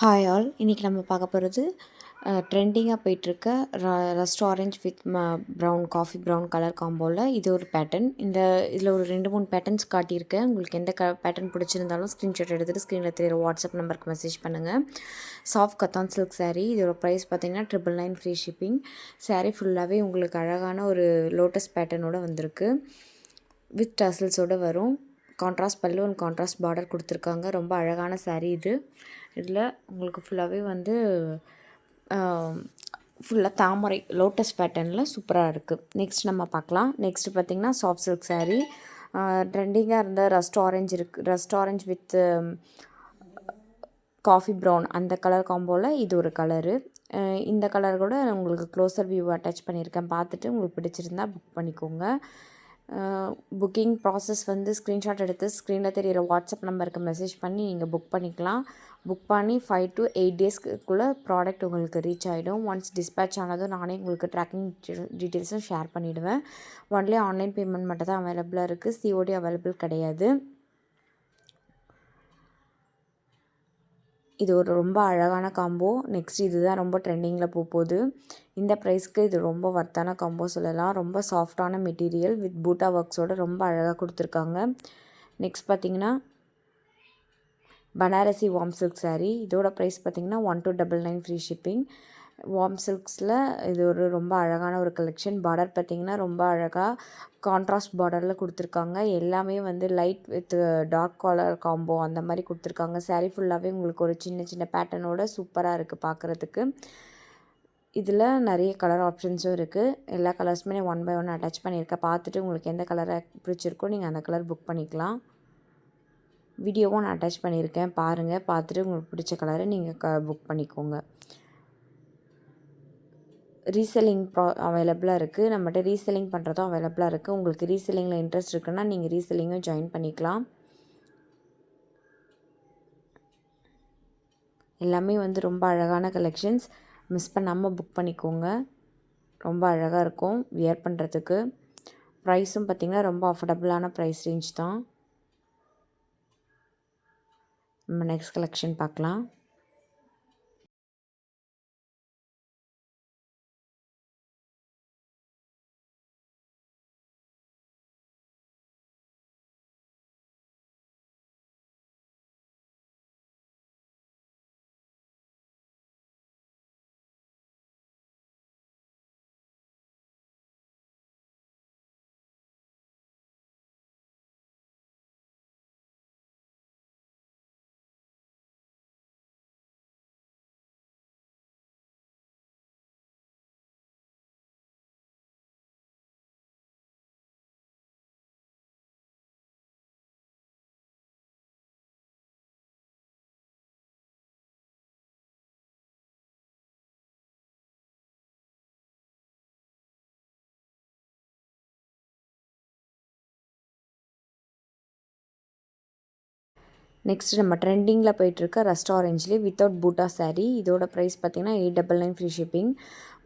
Hi all இன்றைக்கி நம்ம பார்க்க போகிறது ட்ரெண்டிங்காக போயிட்டுருக்க ரஸ்ட் ஆரஞ்ச் வித் ம ப்ரௌன் காஃபி ப்ரௌன் கலர் காம்போவில் இது ஒரு பேட்டர்ன் இந்த இதில் ஒரு ரெண்டு மூணு பேட்டர்ன்ஸ் காட்டியிருக்கேன் உங்களுக்கு எந்த க பேட்டர்ன் பிடிச்சிருந்தாலும் ஸ்க்ரீன்ஷாட் எடுத்துகிட்டு ஸ்க்ரீனில் தெரியுற வாட்ஸ்அப் நம்பருக்கு மெசேஜ் பண்ணுங்கள் சாஃப்ட் கத்தான் சில்க் சாரீ இதோட ப்ரைஸ் பார்த்தீங்கன்னா triple nine free shipping sari ஃபுல்லாகவே உங்களுக்கு அழகான ஒரு லோட்டஸ் பேட்டர்னோடு வந்திருக்கு. வித் டசல்ஸோடு வரும். கான்ட்ராஸ்ட் பல்லு அண்ட் கான்ட்ராஸ்ட் பார்டர் கொடுத்துருக்காங்க. ரொம்ப அழகான சாரீ இது. இதில் உங்களுக்கு ஃபுல்லாகவே வந்து ஃபுல்லாக தாமரை லோட்டஸ் பேட்டர்னில் சூப்பராக இருக்குது நெக்ஸ்ட் நம்ம பார்க்கலாம். நெக்ஸ்ட் பார்த்திங்கன்னா சாஃப்ட் சில்க் சாரீ ட்ரெண்டிங்காக இருந்த ரஸ்ட் ஆரஞ்ச் இருக்குது rust orange with coffee brown அந்த கலர் காம்போவில் இது ஒரு கலரு இந்த கலர் கூட உங்களுக்கு க்ளோசர் வியூ அட்டாச் பண்ணியிருக்கேன். பார்த்துட்டு உங்களுக்கு பிடிச்சிருந்தா புக் பண்ணிக்கோங்க. புக்கிங் ப்ராசஸ் வந்து ஸ்க்ரீன்ஷாட் எடுத்து ஸ்க்ரீனில் தெரியிற வாட்ஸ்அப் நம்பருக்கு மெசேஜ் பண்ணி நீங்கள் புக் பண்ணிக்கலாம். புக் பண்ணி ஃபைவ் டு எயிட் டேஸ்க்குள்ளே ப்ராடக்ட் உங்களுக்கு ரீச் ஆகிடும் ஒன்ஸ் டிஸ்பேச் ஆனதும் நானே உங்களுக்கு ட்ராக்கிங் டீட்டெயில்ஸும் ஷேர் பண்ணிவிடுவேன் ஒன்லி ஆன்லைன் பேமெண்ட் மட்டும் தான் அவைலபிளாக இருக்குது சிஓடி அவைலபிள் கிடையாது. இது ஒரு ரொம்ப அழகான காம்போ நெக்ஸ்ட் இதுதான் ரொம்ப ட்ரெண்டிங்கில் போக போகுது இந்த ப்ரைஸ்க்கு இது ரொம்ப ஒர்த்தான காம்போ சொல்லலாம். ரொம்ப சாஃப்டான மெட்டீரியல் வித் பூட்டா ஒர்க்ஸோடு ரொம்ப அழகாக கொடுத்துருக்காங்க. நெக்ஸ்ட் பார்த்திங்கன்னா பனாரசி வார்ம் சில்க் சாரீ இதோட ப்ரைஸ் பார்த்திங்கன்னா one two double nine free shipping warm சில்க்ஸில் இது ஒரு ரொம்ப அழகான ஒரு கலெக்ஷன் பார்டர் பார்த்திங்கன்னா ரொம்ப அழகாக கான்ட்ராஸ்ட் பார்டரில் கொடுத்துருக்காங்க. எல்லாமே வந்து light with dark colour combo அந்த மாதிரி கொடுத்துருக்காங்க. சாரீ ஃபுல்லாகவே உங்களுக்கு ஒரு சின்ன சின்ன பேட்டர்னோட சூப்பராக இருக்குது பார்க்குறதுக்கு. இதில் நிறைய கலர் ஆப்ஷன்ஸும் இருக்குது எல்லா கலர்ஸுமே ஒன் பை ஒன் அட்டாச் பண்ணியிருக்கேன். பார்த்துட்டு உங்களுக்கு எந்த கலரை பிடிச்சிருக்கோ நீங்கள் அந்த கலர் புக் பண்ணிக்கலாம். வீடியோவும் நான் அட்டாச் பண்ணியிருக்கேன். பாருங்கள் பார்த்துட்டு உங்களுக்கு பிடிச்ச கலரை நீங்கள் க புக் பண்ணிக்கோங்க. ரீசெல்லிங் ப்ரா அவைலபிளாக இருக்குது நம்மகிட்ட ரீசெல்லிங் பண்ணுறதும் அவைலபிளாக இருக்குது உங்களுக்கு ரீசெல்லிங்கில் இன்ட்ரெஸ்ட் இருக்குன்னா நீங்கள் ரீசெல்லிங்கும் ஜாயின் பண்ணிக்கலாம். எல்லாமே வந்து ரொம்ப அழகான கலெக்ஷன்ஸ் மிஸ் பண்ணாமல் புக் பண்ணிக்கோங்க. ரொம்ப அழகாக இருக்கும். வியர் பண்ணுறதுக்கு ப்ரைஸும் பார்த்திங்கன்னா ரொம்ப அஃபோர்டபுளான ப்ரைஸ் ரேஞ்ச் தான். நம்ம நெக்ஸ்ட் கலெக்ஷன் பார்க்கலாம். நெக்ஸ்ட் நம்ம ட்ரெண்டிங்கில் போயிட்டுருக்க ரஸ்ட் ஆரஞ்சிலே வித்தவுட் பூட்டா சாரீ இதோட ப்ரைஸ் பார்த்திங்கன்னா eight double nine free shipping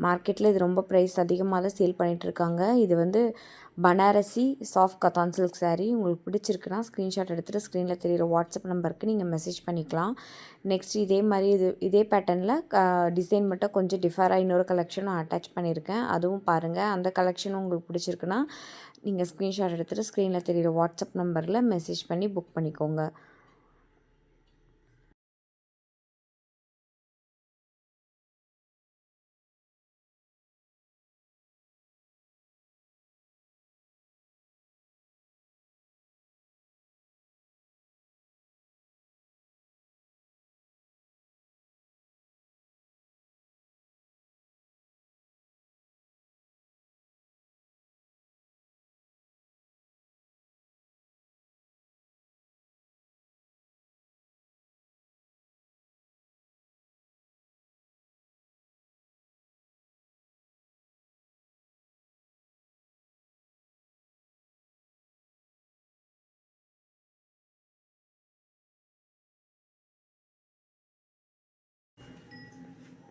மார்க்கெட்டில் இது ரொம்ப ப்ரைஸ் அதிகமாக தான் சேல் பண்ணிகிட்ருக்காங்க இது வந்து Banarasi soft cotton silk sari உங்களுக்கு பிடிச்சிருக்குன்னா ஸ்க்ரீன்ஷாட் எடுத்துகிட்டு ஸ்க்ரீனில் தெரியிற வாட்ஸ்அப் நம்பருக்கு நீங்கள் மெசேஜ் பண்ணிக்கலாம். நெக்ஸ்ட் இதே மாதிரி இது இதே பேட்டர்னில் டிசைன் மட்டும் கொஞ்சம் டிஃபராக இன்னொரு கலெக்ஷனும் அட்டாச் பண்ணியிருக்கேன். அதுவும் பாருங்கள் அந்த கலெக்ஷனும் உங்களுக்கு பிடிச்சிருக்குன்னா நீங்கள் ஸ்க்ரீன்ஷாட் எடுத்துகிட்டு ஸ்க்ரீனில் தெரியிற வாட்ஸ்அப் நம்பரில் மெசேஜ் பண்ணி புக் பண்ணிக்கோங்க.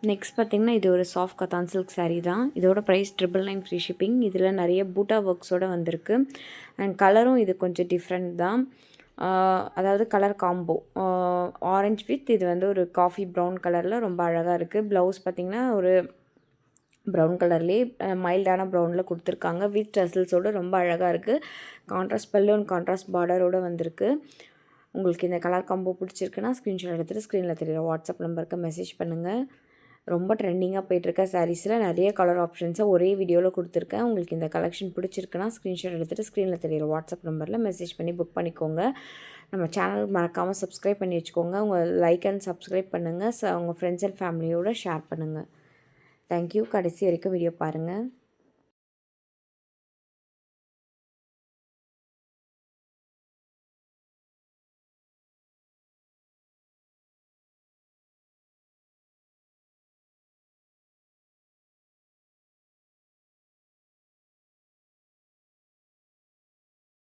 நெக்ஸ்ட் பார்த்திங்கன்னா இது ஒரு சாஃப்ட் கத்தான் சில்க் சாரீ தான். இதோட price triple nine free shipping இதில் நிறைய பூட்டா ஒர்க்ஸோடு வந்திருக்கு. அண்ட் கலரும் இது கொஞ்சம் டிஃப்ரெண்ட் தான். அதாவது கலர் காம்போ ஆரஞ்ச் வித் இது வந்து ஒரு காஃபி ப்ரௌன் கலரில் ரொம்ப அழகாக இருக்குது ப்ளவுஸ் பார்த்திங்கன்னா ஒரு ப்ரௌன் கலர்லேயே மைல்டான ப்ரௌனில் கொடுத்துருக்காங்க. வித் டசல்ஸோடு ரொம்ப அழகாக இருக்குது கான்ட்ராஸ்ட் பல்லு அண்ட் கான்ட்ராஸ்ட் பார்டரோடு வந்திருக்கு. உங்களுக்கு இந்த கலர் காம்போ பிடிச்சிருக்குன்னா ஸ்க்ரீன்ஷாட் எடுத்துகிட்டு ஸ்க்ரீனில் தெரியுற வாட்ஸ்அப் நம்பருக்கு மெசேஜ் பண்ணுங்கள் ரொம்ப ட்ரெண்டிங்காக போயிட்டுருக்க சாரீஸில் நிறைய கலர் ஆப்ஷன்ஸை ஒரே வீடியோவில் கொடுத்துருக்கேன். உங்களுக்கு இந்த கலெக்ஷன் பிடிச்சிருக்குன்னா ஸ்க்ரீன்ஷாட் எடுத்துகிட்டு ஸ்க்ரீனில் தெரியுற வாட்ஸ்அப் நம்பரில் மெசேஜ் பண்ணி புக் பண்ணிக்கோங்க. நம்ம சேனல் மறக்காமல் சப்ஸ்கிரைப் பண்ணி வச்சுக்கோங்க. உங்கள் லைக் அண்ட் சப்ஸ்கிரைப் பண்ணுங்கள் உங்கள் ஃப்ரெண்ட்ஸ் அண்ட் ஃபேமிலியோடு ஷேர் பண்ணுங்கள் தேங்க்யூ கடைசி வரைக்கும் வீடியோ பாருங்கள்